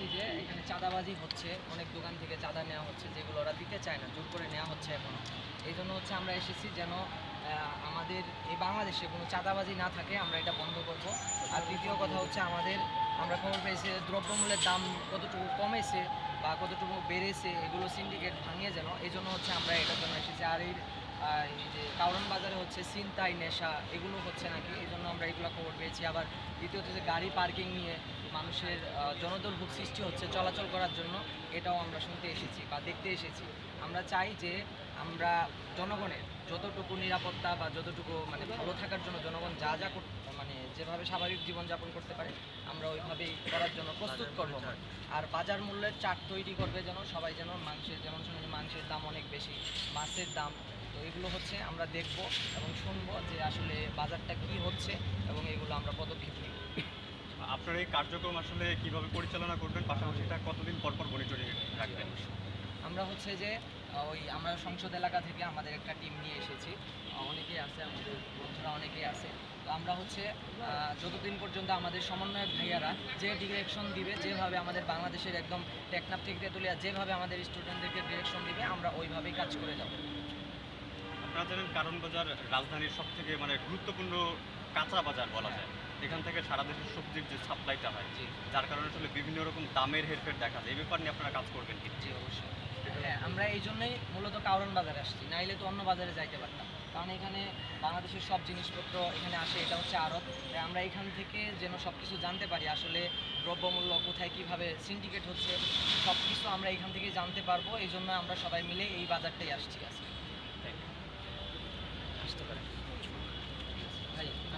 এসেছি যে এখানে চাঁদাবাজি হচ্ছে, অনেক দোকান থেকে চাঁদা নেওয়া হচ্ছে, যেগুলো ওরা দিতে চায় না, জোর করে নেওয়া হচ্ছে এখনও এই জন্য হচ্ছে আমরা এসেছি যেন আমাদের এই বাংলাদেশে কোনো চাঁদাবাজি না থাকে, আমরা এটা বন্ধ করব। আর দ্বিতীয় কথা হচ্ছে আমাদের, আমরা খবর পেয়েছি দ্রব্যমূল্যের দাম কতটুকু কমেছে বা কতটুকু বেড়েছে, এগুলো সিন্ডিকেট ভাঙিয়ে যেন, এই জন্য হচ্ছে আমরা এটার জন্য এসেছি। আর এই এই যে কারণ বাজারে হচ্ছে ছিনতাই নেশা এগুলো হচ্ছে নাকি? এই জন্য আমরা এগুলো খবর পেয়েছি। আবার দ্বিতীয়ত যে গাড়ি পার্কিং নিয়ে মানুষের জনদুর্ভোগ সৃষ্টি হচ্ছে চলাচল করার জন্য এটাও আমরা শুনতে এসেছি বা দেখতে এসেছি। আমরা চাই যে আমরা জনগণের যতটুকু নিরাপত্তা বা যতটুকু মানে ভালো থাকার জন্য জনগণ যা যা মানে যেভাবে স্বাভাবিক জীবনযাপন করতে পারে আমরা ওইভাবেই করার জন্য প্রস্তুত করব। আর বাজার মূল্যের চার্ট তৈরি করবে যেন সবাই যেন মাংসের যেমন শুনে যে মাংসের দাম অনেক বেশি মাছের দাম এগুলো হচ্ছে আমরা দেখব এবং শুনব যে আসলে বাজারটা কি হচ্ছে এবং এগুলো আমরা পদক্ষেপ নিব। আপনার এই কার্যক্রম আসলে কীভাবে পরিচালনা করবেন? পাশাপাশি এটা কতদিন পর পর মনিটরিং রাখবেন? আমরা হচ্ছে যে ওই আমরা সংসদ এলাকা থেকে আমাদের একটা টিম নিয়ে এসেছি। অনেকেই আছে আমাদের বন্ধুরা অনেকেই আছে। তো আমরা হচ্ছে যতদিন পর্যন্ত আমাদের সমন্বয়ক ভাইয়ারা যে ডিরেকশন দিবে যেভাবে আমাদের বাংলাদেশের একদম টেকনাফ থেকে তেতুলিয়া যেভাবে আমাদের স্টুডেন্টদেরকে ডিরেকশন দিবে আমরা ওইভাবেই কাজ করে যাব। আপনারা জানেন কারণ বাজার রাজধানীর সব থেকে মানে গুরুত্বপূর্ণ কাঁচা বাজার বলা যায়। এখান থেকে সারা দেশের সবজির যে সাপ্লাইটা হয় যার কারণে আসলে বিভিন্ন রকম দামের হেরফের দেখা যায়। এই ব্যাপার নিয়ে আপনারা কাজ করবেন কি? জি অবশ্যই। হ্যাঁ আমরা এই জন্যই মূলত কারণ বাজারে আসছি। নাইলে তো অন্য বাজারে যাইতে পারতাম। কারণ এখানে বাংলাদেশের সব জিনিসপত্র এখানে আসে এটা হচ্ছে আড়ত। তাই আমরা এখান থেকে যেন সব কিছু জানতে পারি আসলে দ্রব্যমূল্য কোথায় কীভাবে সিন্ডিকেট হচ্ছে সব কিছু আমরা এখান থেকে জানতে পারব। এই জন্য আমরা সবাই মিলে এই বাজারটাই আসছি আজকে।